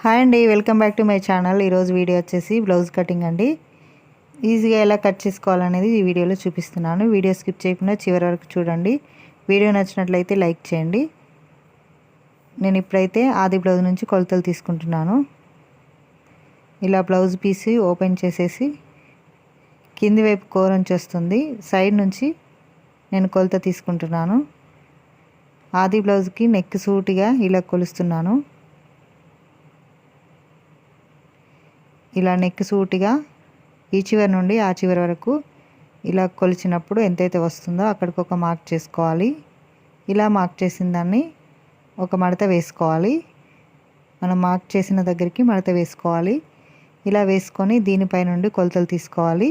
Hi అండి welcome back to my channel. ఈరోజు video వచ్చేసి బ్లౌజ్ కటింగ్ అండి. ఈజీగా ఎలా కట్ చేసుకోవాలనేది ఈ వీడియోలో చూపిస్తున్నాను. వీడియో స్కిప్ చేయకుండా చివరి వరకు చూడండి. వీడియో నచ్చినట్లయితే లైక్ చేయండి. నేను ఇప్పుడైతే ఆది బ్లౌజ్ నుంచి కొలతలు తీసుకుంటున్నాను. ఇలా బ్లౌజ్ పీస్ ఓపెన్ చేసేసి కింది వైపు కోరంచి వస్తుంది సైడ్ నుంచి నేను కొలత తీసుకుంటున్నాను. ఆది బ్లౌజ్కి నెక్ సూటిగా ఇలా కొలుస్తున్నాను. ఇలా నెక్ సూటిగా ఈ చివరి నుండి ఆ చివరి వరకు ఇలా కొలిచినప్పుడు ఎంతైతే వస్తుందో అక్కడికి ఒక మార్క్ చేసుకోవాలి. ఇలా మార్క్ చేసిన దాన్ని ఒక మడత వేసుకోవాలి. మనం మార్క్ చేసిన దగ్గరికి మడత వేసుకోవాలి. ఇలా వేసుకొని దీనిపై నుండి కొలతలు తీసుకోవాలి.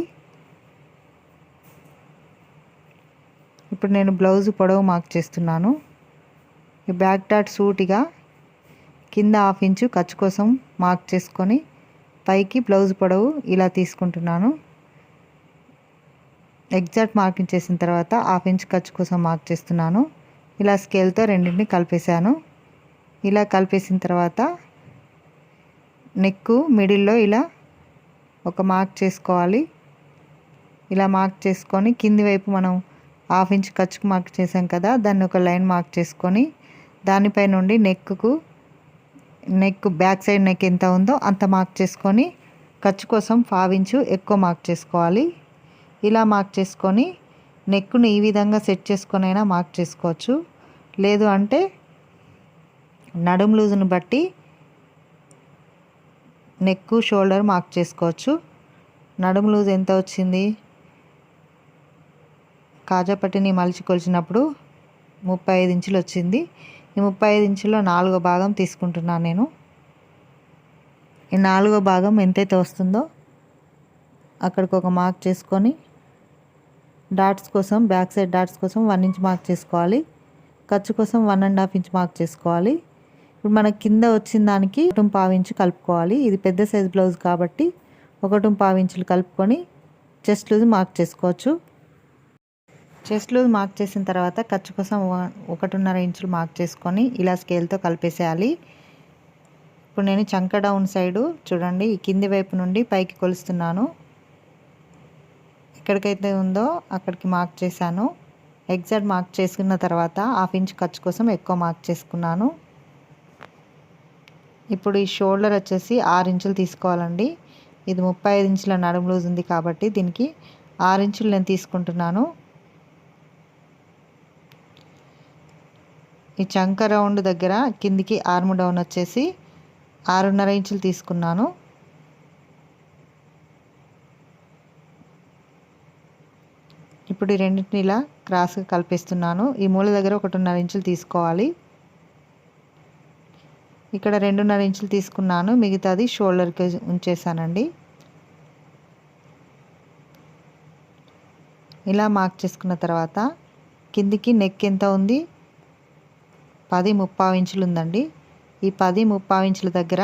ఇప్పుడు నేను బ్లౌజ్ పొడవు మార్క్ చేస్తున్నాను. ఈ బ్యాక్ డాట్ సూటిగా కింద హాఫ్ ఇంచు ఖర్చు కోసం మార్క్ చేసుకొని పైకి బ్లౌజ్ పొడవు ఇలా తీసుకుంటున్నాను. ఎగ్జాక్ట్ మార్కింగ్ చేసిన తర్వాత హాఫ్ ఇంచ్ ఖర్చు కోసం మార్క్ చేస్తున్నాను. ఇలా స్కేల్తో రెండింటిని కలిపేశాను. ఇలా కలిపేసిన తర్వాత నెక్కు మిడిల్లో ఇలా ఒక మార్క్ చేసుకోవాలి. ఇలా మార్క్ చేసుకొని కింది వైపు మనం హాఫ్ ఇంచ్ ఖర్చుకు మార్క్ చేసాం కదా దాన్ని ఒక లైన్ మార్క్ చేసుకొని దానిపై నుండి neck neck back side neck ఎంత ఉందో అంత మార్క్ చేసుకొని ఖర్చు కోసం ఇంచు ఎక్కువ మార్క్ చేసుకోవాలి. ఇలా మార్క్ చేసుకొని నెక్ను ఈ విధంగా సెట్ చేసుకొనైనా మార్క్ చేసుకోవచ్చు. లేదు అంటే నడుము లూజును బట్టి నెక్ షోల్డర్ మార్క్ చేసుకోవచ్చు. నడుము లూజ్ ఎంత వచ్చింది? కాజాపట్టిని మలిచి కొలిచినప్పుడు ముప్పై ఐదు ఇంచులు వచ్చింది. ఈ ముప్పై ఐదు ఇంచుల్లో నాలుగో భాగం తీసుకుంటున్నాను నేను. ఈ నాలుగో భాగం ఎంతైతే వస్తుందో అక్కడికి ఒక మార్క్ చేసుకొని డాట్స్ కోసం బ్యాక్ సైడ్ డాట్స్ కోసం వన్ ఇంచ్ మార్క్ చేసుకోవాలి. ఖర్చు కోసం one and half inch mark చేసుకోవాలి. ఇప్పుడు మన కింద వచ్చిన దానికి ఒకటి పావించి కలుపుకోవాలి. ఇది పెద్ద సైజ్ బ్లౌజ్ కాబట్టి ఒకటి పావించులు కలుపుకొని చెస్ట్ లూజ్ మార్క్ చేసుకోవచ్చు. చెస్ట్ లూజ్ మార్క్ చేసిన తర్వాత ఖర్చు కోసం ఒకటిన్నర ఇంచులు మార్క్ చేసుకొని ఇలా స్కేల్తో కలిపేసేయాలి. ఇప్పుడు నేను చంక డౌన్ సైడు చూడండి ఈ కింది వైపు నుండి పైకి కొలుస్తున్నాను. ఎక్కడికైతే ఉందో అక్కడికి మార్క్ చేశాను. ఎగ్జాక్ట్ మార్క్ చేసుకున్న తర్వాత హాఫ్ ఇంచ్ ఖర్చు కోసం ఎక్కువ మార్క్ చేసుకున్నాను. ఇప్పుడు ఈ షోల్డర్ వచ్చేసి ఆరు ఇంచులు తీసుకోవాలండి. ఇది ముప్పై ఐదు ఇంచుల నడుము లూజ్ ఉంది కాబట్టి దీనికి ఆరు ఇంచులు నేను తీసుకుంటున్నాను. ఈ చంక రౌండ్ దగ్గర కిందికి ఆర్మ్ డౌన్ వచ్చేసి ఆరున్నర ఇంచులు తీసుకున్నాను. ఇప్పుడు ఈ రెండింటిని ఇలా క్రాస్గా కల్పిస్తున్నాను. ఈ మూల దగ్గర ఒకటిన్నర ఇంచులు తీసుకోవాలి. ఇక్కడ రెండున్నర ఇంచులు తీసుకున్నాను. మిగతాది షోల్డర్కి ఉంచేసానండి ఇలా మార్క్ చేసుకున్న తర్వాత కిందికి నెక్ ఎంత ఉంది? పది ముప్పావు ఇంచులు ఉందండి ఈ పది ముప్పావు ఇంచుల దగ్గర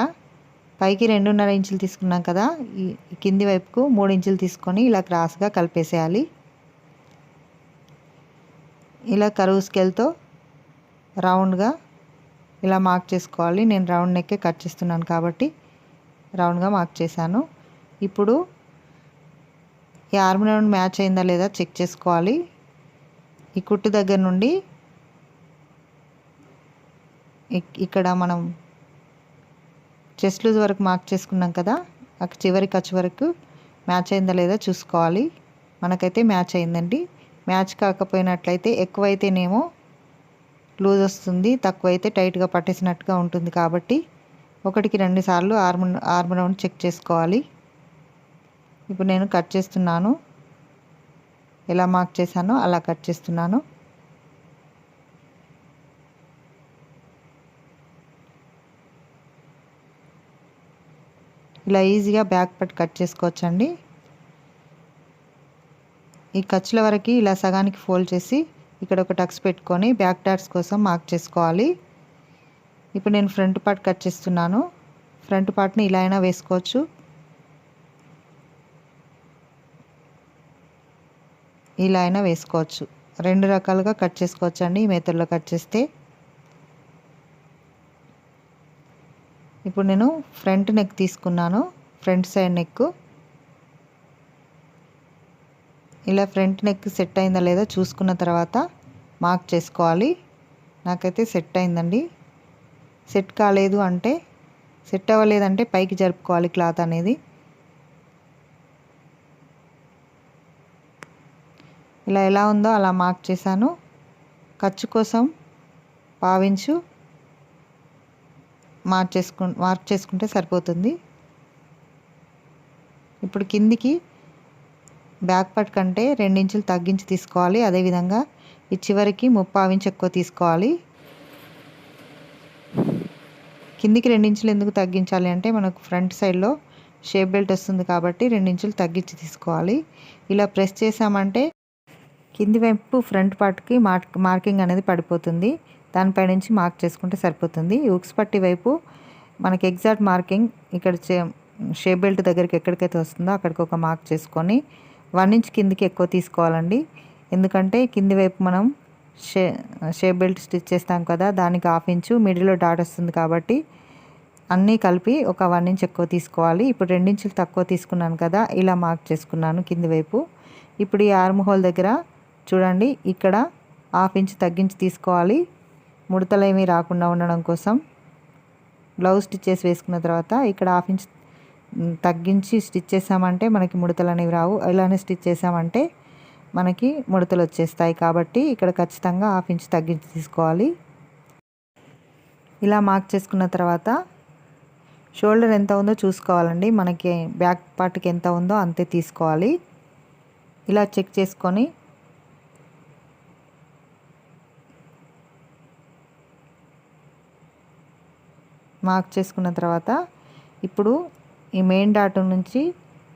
పైకి రెండున్నర ఇంచులు తీసుకున్నాం కదా ఈ కింది వైపుకు మూడు ఇంచులు తీసుకొని ఇలా క్రాస్గా కలిపేసేయాలి. ఇలా కరువు స్కేల్తో రౌండ్గా ఇలా మార్క్ చేసుకోవాలి. నేను రౌండ్ నెక్కే కట్ చేస్తున్నాను కాబట్టి రౌండ్గా మార్క్ చేశాను. ఇప్పుడు ఈ ఆర్మ్ రౌండ్ మ్యాచ్ అయిందా లేదా చెక్ చేసుకోవాలి. ఈ కుట్టు దగ్గర నుండి ఇక్కడ మనం చెస్ట్ లూజ్ వరకు మార్క్ చేసుకున్నాం కదా అక్కడ చివరి ఖర్చు వరకు మ్యాచ్ అయిందా లేదా చూసుకోవాలి. మనకైతే మ్యాచ్ అయిందండి. మ్యాచ్ కాకపోయినట్లయితే ఎక్కువైతేనేమో లూజ్ వస్తుంది తక్కువైతే టైట్గా పట్టేసినట్టుగా ఉంటుంది కాబట్టి ఒకటికి రెండు సార్లు ఆర్మ్ ఆర్మ్ రౌండ్ చెక్ చేసుకోవాలి. ఇప్పుడు నేను కట్ చేస్తున్నాను. ఎలా మార్క్ చేశానో అలా కట్ చేస్తున్నాను. ఇలా ఈజీగా బ్యాక్ పట్ కట్ చేసుకోవచ్చండి. ఈ ఖర్చుల వరకు ఇలా సగానికి ఫోల్డ్ చేసి ఇక్కడ ఒక టక్స్ పెట్టుకొని బ్యాక్ డాట్స్ కోసం మార్క్ చేసుకోవాలి. ఇప్పుడు నేను ఫ్రంట్ పార్ట్ కట్ చేస్తున్నాను. ఫ్రంట్ పార్ట్ని ఇలా అయినా వేసుకోవచ్చు. ఇలా అయినా వేసుకోవచ్చు. రెండు రకాలుగా కట్ చేసుకోవచ్చు అండి ఈ మెథడ్లో కట్ చేస్తే. ఇప్పుడు నేను ఫ్రంట్ నెక్ తీసుకున్నాను. ఫ్రంట్ సైడ్ నెక్ ఇలా ఫ్రంట్ నెక్ సెట్ అయిందా లేదా చూసుకున్న తర్వాత మార్క్ చేసుకోవాలి. నాకైతే సెట్ అయిందండి. సెట్ కాలేదు అంటే సెట్ అవ్వలేదంటే పైకి జరుపుకోవాలి క్లాత్ అనేది. ఇలా ఎలా ఉందో అలా మార్క్ చేశాను. ఖర్చు కోసం పావించు మార్క్ చేసుకు మార్క్ చేసుకుంటే సరిపోతుంది. ఇప్పుడు కిందికి బ్యాక్ పార్ట్ కంటే రెండించులు తగ్గించి తీసుకోవాలి. అదేవిధంగా ఈ చివరికి ఇంచు ఎక్కువ తీసుకోవాలి. కిందికి రెండించులు ఎందుకు తగ్గించాలి అంటే మనకు ఫ్రంట్ సైడ్లో షేప్ బెల్ట్ వస్తుంది కాబట్టి రెండించులు తగ్గించి తీసుకోవాలి. ఇలా ప్రెస్ చేసామంటే కింది వైపు ఫ్రంట్ పార్ట్కి మార్క్ మార్కింగ్ అనేది పడిపోతుంది. దానిపై నుంచి మార్క్ చేసుకుంటే సరిపోతుంది. ఉక్స్ పట్టి వైపు మనకి ఎగ్జాక్ట్ మార్కింగ్ ఇక్కడ షేప్ బెల్ట్ దగ్గరికి ఎక్కడికైతే వస్తుందో అక్కడికి ఒక మార్క్ చేసుకొని వన్ ఇంచ్ కిందికి ఎక్కువ తీసుకోవాలండి. ఎందుకంటే కింది వైపు మనం షే షేప్ బెల్ట్ స్టిచ్ చేస్తాం కదా దానికి హాఫ్ ఇంచు మిడిల్లో డాట్ వస్తుంది కాబట్టి అన్నీ కలిపి ఒక వన్ ఇంచ్ ఎక్కువ తీసుకోవాలి. ఇప్పుడు రెండించులు తక్కువ తీసుకున్నాను కదా ఇలా మార్క్ చేసుకున్నాను కింది వైపు. ఇప్పుడు ఈ ఆర్మ్ హోల్ దగ్గర చూడండి ఇక్కడ హాఫ్ ఇంచ్ తగ్గించి తీసుకోవాలి. ముడతలు ఏమీ రాకుండా ఉండడం కోసం బ్లౌజ్ స్టిచ్చెస్ వేసుకున్న తర్వాత ఇక్కడ హాఫ్ ఇంచ్ తగ్గించి స్టిచ్ చేసామంటే మనకి ముడతలు అనేవి రావు. ఇలానే స్టిచ్ చేసామంటే మనకి ముడతలు వచ్చేస్తాయి కాబట్టి ఇక్కడ ఖచ్చితంగా హాఫ్ ఇంచ్ తగ్గించి తీసుకోవాలి. ఇలా మార్క్ చేసుకున్న తర్వాత షోల్డర్ ఎంత ఉందో చూసుకోవాలండి. మనకి బ్యాక్ పార్ట్కి ఎంత ఉందో అంతే తీసుకోవాలి. ఇలా చెక్ చేసుకొని మార్క్ చేసుకున్న తర్వాత ఇప్పుడు ఈ మెయిన్ డాట్ నుంచి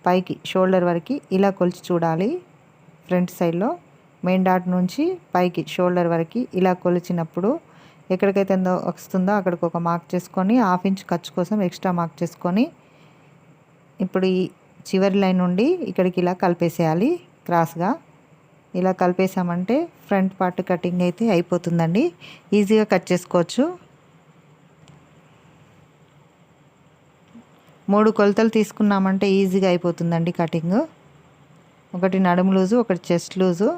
పైకి షోల్డర్ వరకు ఇలా కొలిచి చూడాలి. ఫ్రంట్ సైడ్లో మెయిన్ డాట్ నుంచి పైకి షోల్డర్ వరకు ఇలా కొలిచినప్పుడు ఎక్కడికైతే వస్తుందో అక్కడికి ఒక మార్క్ చేసుకొని హాఫ్ ఇంచ్ ఖర్చు కోసం ఎక్స్ట్రా మార్క్ చేసుకొని ఇప్పుడు ఈ చివరి లైన్ నుండి ఇక్కడికి ఇలా కలిపేసేయాలి క్రాస్గా. ఇలా కలిపేసామంటే ఫ్రంట్ పార్ట్ కటింగ్ అయితే అయిపోతుందండి. ఈజీగా కట్ చేసుకోవచ్చు. మూడు కొలతలు తీసుకున్నామంటే ఈజీగా అయిపోతుందండి కటింగ్. ఒకటి నడుము లూజు ఒకటి చెస్ట్ లూజు.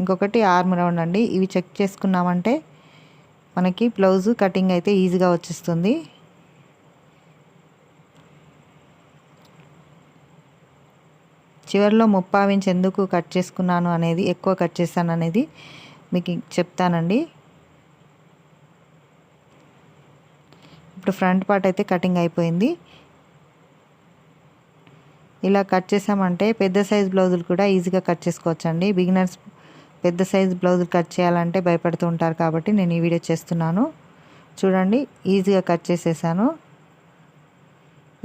ఇంకొకటి ఆర్మ్ రౌండ్ అండి. ఇవి చెక్ చేసుకున్నామంటే మనకి బ్లౌజు కటింగ్ అయితే ఈజీగా వచ్చేస్తుంది. చివరిలో ముప్పావించి ఎందుకు కట్ చేసుకున్నాను అనేది ఎక్కువ కట్ చేశాను అనేది మీకు చెప్తానండి. ఇప్పుడు ఫ్రంట్ పార్ట్ అయితే కటింగ్ అయిపోయింది. ఇలా కట్ చేసామంటే పెద్ద సైజ్ బ్లౌజులు కూడా ఈజీగా కట్ చేసుకోవచ్చండి. బిగినర్స్ పెద్ద సైజ్ బ్లౌజులు కట్ చేయాలంటే భయపడుతూ ఉంటారు కాబట్టి నేను ఈ వీడియో చేస్తున్నాను. చూడండి ఈజీగా కట్ చేసేసాను.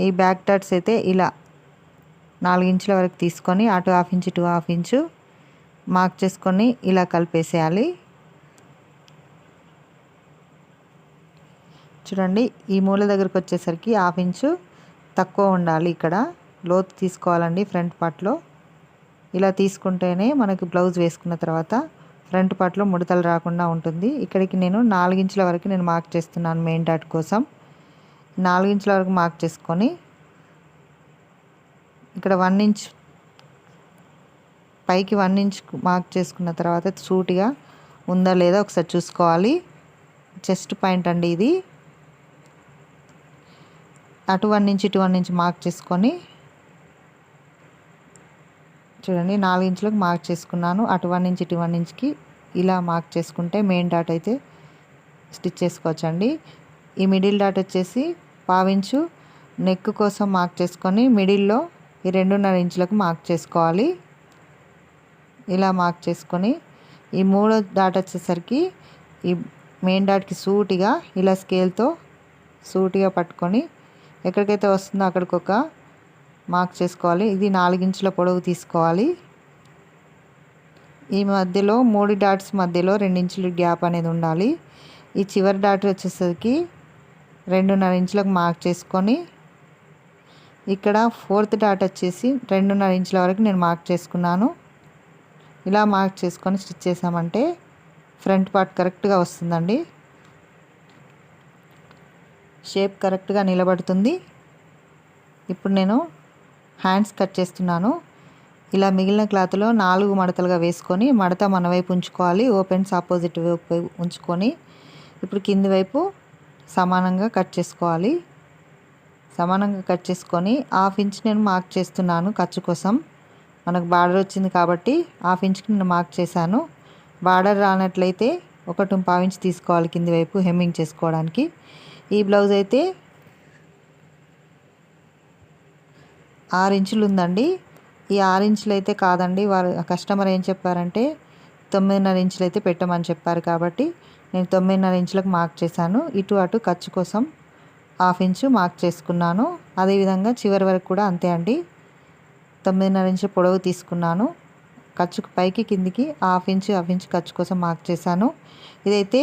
ఈ బ్యాక్ టర్ట్స్ అయితే ఇలా నాలుగించుల వరకు తీసుకొని అటు half inch two half inch mark చేసుకొని ఇలా కలిపేసేయాలి. చూడండి ఈ మూల దగ్గరకు వచ్చేసరికి హాఫ్ ఇంచు తక్కువ ఉండాలి ఇక్కడ. లోతు తీసుకోవాలండి ఫ్రంట్ పార్ట్లో ఇలా తీసుకుంటేనే మనకి బ్లౌజ్ వేసుకున్న తర్వాత ఫ్రంట్ పార్ట్లో ముడతలు రాకుండా ఉంటుంది. ఇక్కడికి నేను నాలుగించుల వరకు నేను మార్క్ చేస్తున్నాను మెయిన్ డాట్ కోసం. నాలుగించుల వరకు మార్క్ చేసుకొని ఇక్కడ వన్ ఇంచ్ పైకి వన్ ఇంచ్ మార్క్ చేసుకున్న తర్వాత సూటిగా ఉందా లేదా ఒకసారి చూసుకోవాలి. చెస్ట్ పాయింట్ అండి ఇది. అటు వన్ నుంచి ఇటు వన్ నుంచి మార్క్ చేసుకొని చూడండి నాలుగు ఇంచులకు మార్క్ చేసుకున్నాను. అటు వన్ నుంచి ఇటు వన్ ఇంచుకి ఇలా మార్క్ చేసుకుంటే మెయిన్ డాట్ అయితే స్టిచ్ చేసుకోవచ్చండి. ఈ మిడిల్ డాట్ వచ్చేసి పావించు నెక్ కోసం మార్క్ చేసుకొని మిడిల్లో ఈ రెండున్నర ఇంచులకు మార్క్ చేసుకోవాలి. ఇలా మార్క్ చేసుకొని ఈ మూడో డాట్ వచ్చేసరికి ఈ మెయిన్ డాట్కి సూటిగా ఇలా స్కేల్తో సూటిగా పట్టుకొని ఎక్కడికైతే వస్తుందో అక్కడికి ఒక మార్క్ చేసుకోవాలి. ఇది నాలుగించుల పొడవు తీసుకోవాలి. ఈ మధ్యలో మూడు డాట్స్ మధ్యలో రెండించుల గ్యాప్ అనేది ఉండాలి. ఈ చివరి డాట్ వచ్చేసరికి రెండున్నర ఇంచులకు మార్క్ చేసుకొని ఇక్కడ ఫోర్త్ డాట్ వచ్చేసి రెండున్నర ఇంచుల వరకు నేను మార్క్ చేసుకున్నాను. ఇలా మార్క్ చేసుకొని స్టిచ్ చేసామంటే ఫ్రంట్ పార్ట్ కరెక్ట్గా వస్తుందండి. షేప్ కరెక్ట్గా నిలబడుతుంది. ఇప్పుడు నేను హ్యాండ్స్ కట్ చేస్తున్నాను. ఇలా మిగిలిన క్లాత్లో నాలుగు మడతలుగా వేసుకొని మడత మన వైపు ఉంచుకోవాలి. ఓపెన్స్ ఆపోజిట్ వైపు ఉంచుకొని ఇప్పుడు కింది వైపు సమానంగా కట్ చేసుకోవాలి. సమానంగా కట్ చేసుకొని హాఫ్ ఇంచ్ నేను మార్క్ చేస్తున్నాను ఖర్చు కోసం. మనకు బార్డర్ వచ్చింది కాబట్టి హాఫ్ ఇంచ్కి నేను మార్క్ చేశాను. బార్డర్ రానట్లయితే ఒకటి పావించి తీసుకోవాలి కింది వైపు హెమ్మింగ్ చేసుకోవడానికి. ఈ బ్లౌజ్ అయితే ఆరు ఇంచులు ఉందండి ఈ ఆరు ఇంచులు అయితే కాదండి. వారు కస్టమర్ ఏం చెప్పారంటే తొమ్మిదిన్నర ఇంచులు అయితే పెట్టమని చెప్పారు కాబట్టి నేను తొమ్మిదిన్నర ఇంచులకు మార్క్ చేశాను. ఇటు అటు ఖర్చు కోసం హాఫ్ ఇంచు మార్క్ చేసుకున్నాను. అదేవిధంగా చివరి వరకు కూడా అంతే అండి. తొమ్మిదిన్నర ఇంచు పొడవు తీసుకున్నాను. ఖర్చుకు పైకి కిందికి హాఫ్ ఇంచు హాఫ్ ఇంచు ఖర్చు కోసం మార్క్ చేశాను. ఇదైతే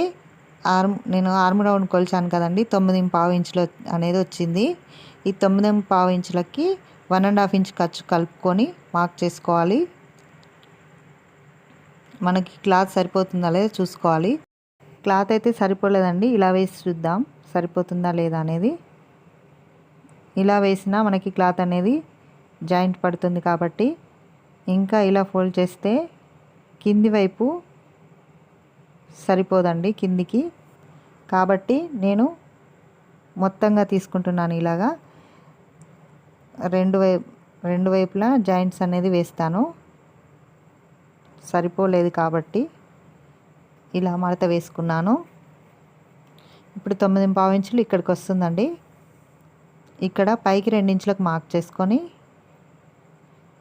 ఆర్మ్ నేను ఆర్మ్ రౌండ్ కొలిచాను కదండి. తొమ్మిది పావు ఇంచులు అనేది వచ్చింది. ఈ తొమ్మిది పావు ఇంచులకి వన్ అండ్ హాఫ్ ఇంచ్ ఖర్చు కలుపుకొని మార్క్ చేసుకోవాలి. మనకి క్లాత్ సరిపోతుందా లేదా చూసుకోవాలి. క్లాత్ అయితే సరిపోలేదండి. ఇలా వేసి చూద్దాం. సరిపోతుందా లేదా అనేది. ఇలా వేసినా మనకి క్లాత్ అనేది జాయింట్ పడుతుంది కాబట్టి. ఇంకా ఇలా ఫోల్డ్ చేస్తే కింది వైపు సరిపోదండి కిందికి. కాబట్టి నేను మొత్తంగా తీసుకుంటున్నాను ఇలాగా. రెండు వైపు రెండు వైపులా జాయింట్స్ అనేది వేస్తాను. సరిపోలేదు కాబట్టి ఇలా మడత వేసుకున్నాను. ఇప్పుడు తొమ్మిది పావు ఇంచులు ఇక్కడికి వస్తుందండి. ఇక్కడ పైకి రెండు ఇంచులకు మార్క్ చేసుకొని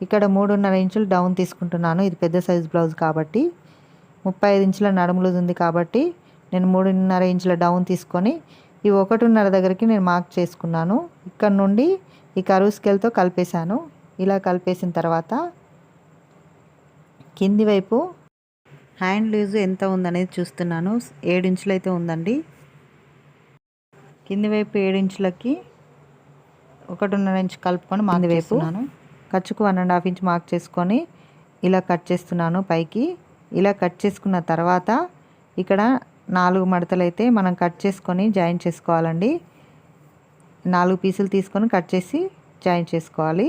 ఇక్కడ మూడున్నర ఇంచులు డౌన్ తీసుకుంటున్నాను. ఇది పెద్ద సైజ్ బ్లౌజ్ కాబట్టి. ముప్పై ఐదు ఇంచుల నడుములు ఉంది కాబట్టి నేను మూడున్నర ఇంచుల డౌన్ తీసుకొని ఈ ఒకటిన్నర దగ్గరికి నేను మార్క్ చేసుకున్నాను. ఇక్కడ నుండి ఈ కరువు స్కేల్తో కలిపేశాను. ఇలా కలిపేసిన తర్వాత కింది వైపు హ్యాండ్ లూజ్ ఎంత ఉందనేది చూస్తున్నాను. ఏడు ఇంచులు అయితే ఉందండి. కింది వైపు ఏడు ఇంచులకి ఒకటిన్నర ఇంచు కలుపుకొని మాది వేపున్నాను ఖర్చుకు one and half inch mark చేసుకొని ఇలా కట్ చేస్తున్నాను పైకి. ఇలా కట్ చేసుకున్న తర్వాత ఇక్కడ నాలుగు మడతలు అయితే మనం కట్ చేసుకొని జాయిన్ చేసుకోవాలండి. నాలుగు పీసులు తీసుకొని కట్ చేసి జాయిన్ చేసుకోవాలి.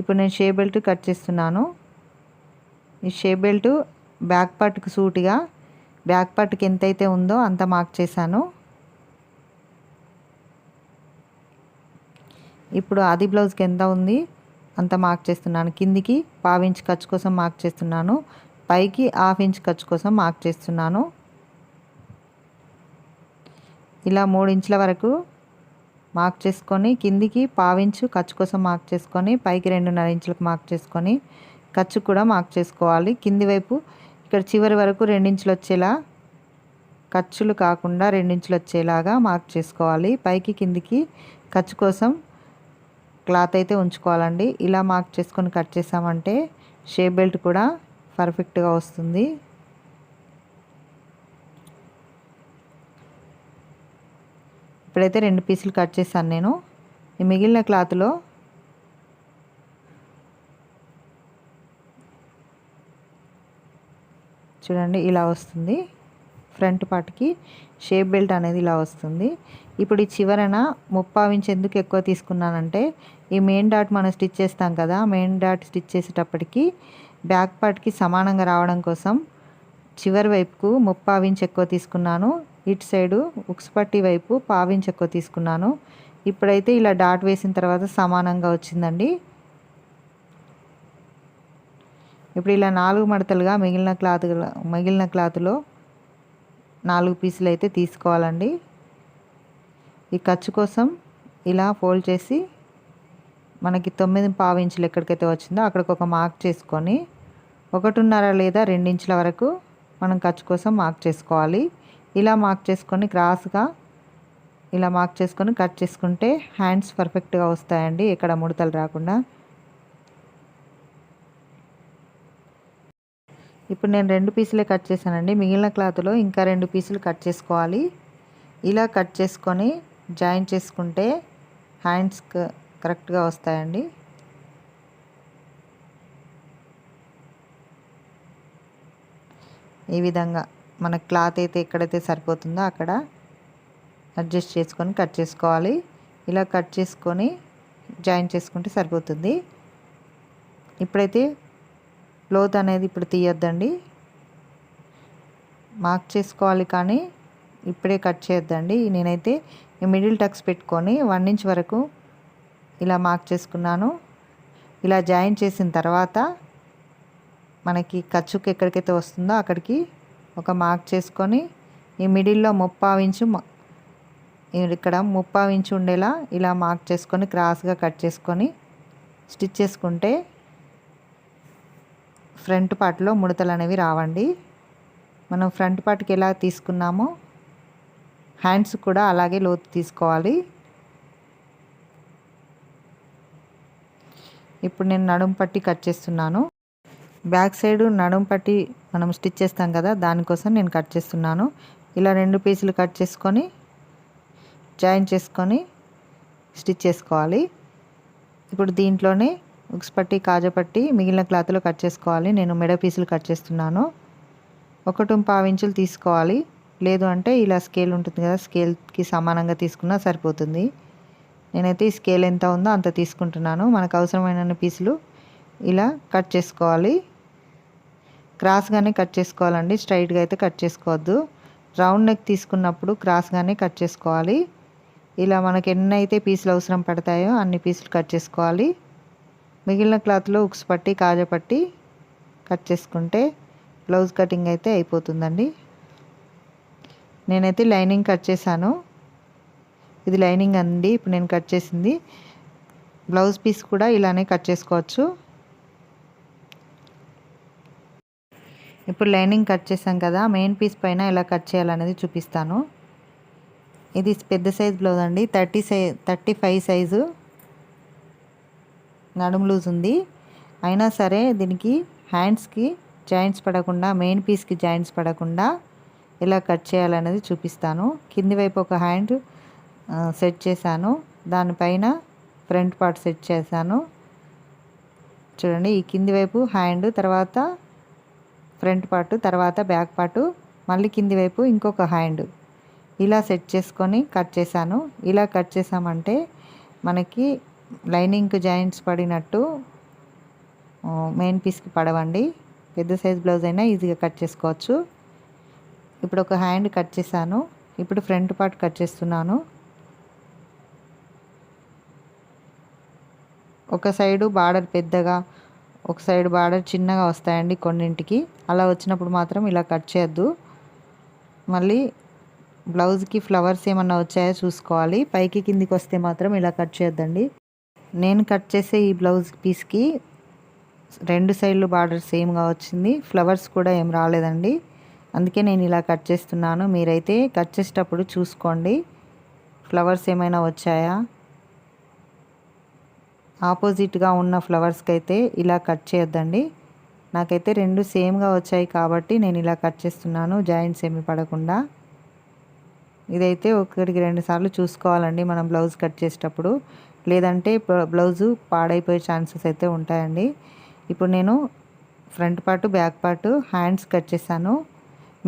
ఇప్పుడు నేను షే బెల్ట్ కట్ చేస్తున్నాను. ఈ షే బెల్ట్ బ్యాక్ పార్ట్కి సూటిగా బ్యాక్ పార్ట్కి ఎంతైతే ఉందో అంత మార్క్ చేశాను. ఇప్పుడు ఆది బ్లౌజ్కి ఎంత ఉంది అంత మార్క్ చేస్తున్నాను. కిందికి పావించి ఖర్చు కోసం మార్క్ చేస్తున్నాను. పైకి హాఫ్ ఇంచ్ ఖర్చు కోసం మార్క్ చేస్తున్నాను. ఇలా మూడు ఇంచుల వరకు మార్క్ చేసుకొని కిందికి పావించు ఖర్చు కోసం మార్క్ చేసుకొని పైకి రెండున్నర ఇంచులకు మార్క్ చేసుకొని ఖర్చు కూడా మార్క్ చేసుకోవాలి. కింది వైపు ఇక్కడ చివరి వరకు రెండించులు వచ్చేలా ఖర్చులు కాకుండా రెండించులు వచ్చేలాగా మార్క్ చేసుకోవాలి. పైకి కిందికి ఖర్చు కోసం క్లాత్ అయితే ఉంచుకోవాలండి. ఇలా మార్క్ చేసుకొని కట్ చేసామంటే షేప్ బెల్ట్ కూడా పర్ఫెక్ట్గా వస్తుంది. ఇప్పుడైతే రెండు పీసులు కట్ చేశాను నేను. ఈ మిగిలిన క్లాత్లో చూడండి ఇలా వస్తుంది. ఫ్రంట్ పార్ట్కి షేప్ బెల్ట్ అనేది ఇలా వస్తుంది. ఇప్పుడు ఈ చివరన ముప్పావించి ఎందుకు ఎక్కువ తీసుకున్నానంటే ఈ మెయిన్ డాట్ మనం స్టిచ్ చేస్తాం కదా మెయిన్ డాట్ స్టిచ్ చేసేటప్పటికి బ్యాక్ పార్ట్కి సమానంగా రావడం కోసం చివరి వైపుకు ముప్పావించి ఎక్కువ తీసుకున్నాను. ఇటు సైడు ఉక్సుపట్టి వైపు పావించి ఎక్కువ తీసుకున్నాను. ఇప్పుడైతే ఇలా డాట్ వేసిన తర్వాత సమానంగా వచ్చిందండి. ఇప్పుడు ఇలా నాలుగు మడతలుగా మిగిలిన క్లాత్ మిగిలిన క్లాత్లో నాలుగు పీసులు అయితే తీసుకోవాలండి. ఈ ఖర్చు కోసం ఇలా ఫోల్డ్ చేసి మనకి తొమ్మిది పావు ఇంచులు ఎక్కడికైతే వచ్చిందో అక్కడికి ఒక మార్క్ చేసుకొని ఒకటిన్నర లేదా రెండించుల వరకు మనం ఖర్చు కోసం మార్క్ చేసుకోవాలి. ఇలా మార్క్ చేసుకొని క్రాస్గా ఇలా మార్క్ చేసుకొని కట్ చేసుకుంటే హ్యాండ్స్ పర్ఫెక్ట్గా వస్తాయండి. ఎక్కడ ముడతలు రాకుండా. ఇప్పుడు నేను రెండు పీసులే కట్ చేశానండి. మిగిలిన క్లాత్లో ఇంకా రెండు పీసులు కట్ చేసుకోవాలి. ఇలా కట్ చేసుకొని జాయిన్ చేసుకుంటే హ్యాండ్స్ కరెక్ట్గా వస్తాయండి. ఈ విధంగా మన క్లాత్ అయితే ఎక్కడైతే సరిపోతుందో అక్కడ అడ్జస్ట్ చేసుకొని కట్ చేసుకోవాలి. ఇలా కట్ చేసుకొని జాయిన్ చేసుకుంటే సరిపోతుంది. ఇప్పుడైతే లోత్ అనేది ఇప్పుడు తీయొద్దండి. మార్క్ చేసుకోవాలి కానీ ఇప్పుడే కట్ చేయొద్దండి. నేనైతే మిడిల్ టక్స్ పెట్టుకొని వన్ ఇంచ్ వరకు ఇలా మార్క్ చేసుకున్నాను. ఇలా జాయిన్ చేసిన తర్వాత మనకి ఖర్చుకు ఎక్కడికైతే వస్తుందో అక్కడికి ఒక మార్క్ చేసుకొని ఈ మిడిల్లో ముప్పావు ఇంచు ఇక్కడ ముప్పావు ఇంచు ఉండేలా ఇలా మార్క్ చేసుకొని క్రాస్గా కట్ చేసుకొని స్టిచ్ చేసుకుంటే ఫ్రంట్ పార్ట్లో ముడతలు అనేవి రావండి. మనం ఫ్రంట్ పార్ట్కి ఎలా తీసుకున్నామో హ్యాండ్స్ కూడా అలాగే లోతు తీసుకోవాలి. ఇప్పుడు నేను నడుము పట్టి కట్ చేస్తున్నాను. బ్యాక్ సైడ్ నడుము పట్టి మనం స్టిచ్ చేస్తాం కదా దానికోసం నేను కట్ చేస్తున్నాను. ఇలా రెండు పీసులు కట్ చేసుకొని జాయిన్ చేసుకొని స్టిచ్ చేసుకోవాలి. ఇప్పుడు దీంట్లోనే ఉక్స్ పట్టి కాజపట్టి మిగిలిన క్లాత్లో కట్ చేసుకోవాలి. నేను మెడ పీసులు కట్ చేస్తున్నాను. ఒకటి పావు ఇంచులు తీసుకోవాలి. లేదు అంటే ఇలా స్కేల్ ఉంటుంది కదా స్కేల్కి సమానంగా తీసుకున్నా సరిపోతుంది. నేనైతే ఈ స్కేల్ ఎంత ఉందో అంత తీసుకుంటున్నాను. మనకు అవసరమైన పీసులు ఇలా కట్ చేసుకోవాలి. క్రాస్గానే కట్ చేసుకోవాలండి. స్ట్రైట్గా అయితే కట్ చేసుకోవద్దు. రౌండ్ నెక్ తీసుకున్నప్పుడు క్రాస్గానే కట్ చేసుకోవాలి. ఇలా మనకు ఎన్ని అయితే పీసులు అవసరం పడతాయో అన్ని పీసులు కట్ చేసుకోవాలి. మిగిలిన క్లాత్లో ఉక్స్ పట్టి కాజ పట్టి కట్ చేసుకుంటే బ్లౌజ్ కటింగ్ అయితే అయిపోతుందండి. నేనైతే లైనింగ్ కట్ చేశాను. ఇది లైనింగ్ అండి. ఇప్పుడు నేను కట్ చేసింది. బ్లౌజ్ పీస్ కూడా ఇలానే కట్ చేసుకోవచ్చు. ఇప్పుడు లైనింగ్ కట్ చేసాం కదా. మెయిన్ పీస్ పైన ఎలా కట్ చేయాలనేది చూపిస్తాను. ఇది పెద్ద సైజ్ బ్లౌజ్ అండి. థర్టీ సై థర్టీ ఫైవ్ సైజు. నడుము లూజ్ ఉంది. అయినా సరే దీనికి హ్యాండ్స్కి జాయింట్స్ పడకుండా మెయిన్ పీస్కి జాయింట్స్ పడకుండా ఎలా కట్ చేయాలనేది చూపిస్తాను. కింది వైపు ఒక హ్యాండ్ సెట్ చేశాను. దానిపైన ఫ్రంట్ పార్ట్ సెట్ చేశాను. చూడండి ఈ కింది వైపు హ్యాండ్ తర్వాత ఫ్రంట్ పార్ట్ తర్వాత బ్యాక్ పార్ట్ మళ్ళీ కింది వైపు ఇంకొక హ్యాండ్. ఇలా సెట్ చేసుకొని కట్ చేశాను. ఇలా కట్ చేసామంటే మనకి లైనింగ్కి జాయింట్స్ పడినట్టు మెయిన్ పీస్కి పడవండి. పెద్ద సైజ్ బ్లౌజ్ అయినా ఈజీగా కట్ చేసుకోవచ్చు. ఇప్పుడు ఒక హ్యాండ్ కట్ చేశాను. ఇప్పుడు ఫ్రంట్ పార్ట్ కట్ చేస్తున్నాను. ఒక సైడు బార్డర్ పెద్దగా ఒక సైడ్ బార్డర్ చిన్నగా వస్తాయండి కొన్నింటికి. అలా వచ్చినప్పుడు మాత్రం ఇలా కట్ చేయొద్దు. మళ్ళీ బ్లౌజ్కి ఫ్లవర్స్ ఏమన్నా వచ్చాయో చూసుకోవాలి. పైకి కిందికి వస్తే మాత్రం ఇలా కట్ చేయొద్దండి. నేను కట్ చేసే ఈ బ్లౌజ్ పీస్కి రెండు సైడ్లు బార్డర్ సేమ్గా వచ్చింది. ఫ్లవర్స్ కూడా ఏం రాలేదండి. అందుకే నేను ఇలా కట్ చేస్తున్నాను. మీరైతే కట్ చేసేటప్పుడు చూసుకోండి. ఫ్లవర్స్ ఏమైనా వచ్చాయా? ఆపోజిట్గా ఉన్న ఫ్లవర్స్కి అయితే ఇలా కట్ చేయొద్దండి. నాకైతే రెండు సేమ్గా వచ్చాయి కాబట్టి నేను ఇలా కట్ చేస్తున్నాను జాయింట్స్ ఏమి పడకుండా. ఇదైతే ఒకటికి రెండు సార్లు చూసుకోవాలండి మనం బ్లౌజ్ కట్ చేసేటప్పుడు. లేదంటే బ్లౌజు పాడైపోయే ఛాన్సెస్ అయితే ఉంటాయండి. ఇప్పుడు నేను front part back part hands cut చేశాను.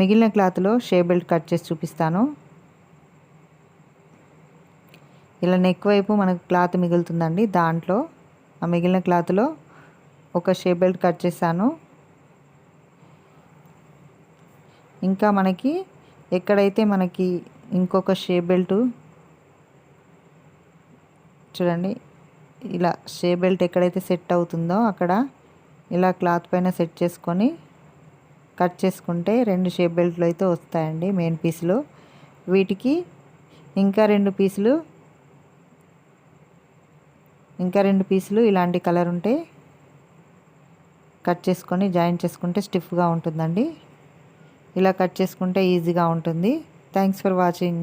మిగిలిన క్లాత్లో షే బెల్ట్ కట్ చేసి చూపిస్తాను. ఇలా నెక్ వైపు మనకు క్లాత్ మిగులుతుందండి దాంట్లో. ఆ మిగిలిన క్లాత్లో ఒక షే బెల్ట్ కట్ చేశాను. ఇంకా మనకి ఎక్కడైతే మనకి ఇంకొక షే బెల్ట్ చూడండి ఇలా షే బెల్ట్ ఎక్కడైతే సెట్ అవుతుందో అక్కడ ఇలా క్లాత్ పైన సెట్ చేసుకొని కట్ చేసుకుంటే రెండు షేప్ బెల్ట్లు అయితే వస్తాయండి మెయిన్ పీసులు వీటికి ఇంకా రెండు పీసులు ఇంకా రెండు పీసులు ఇలాంటి కలర్ ఉంటే కట్ చేసుకొని జాయిన్ చేసుకుంటే స్టిఫ్గా ఉంటుందండి. ఇలా కట్ చేసుకుంటే ఈజీగా ఉంటుంది. Thanks for watching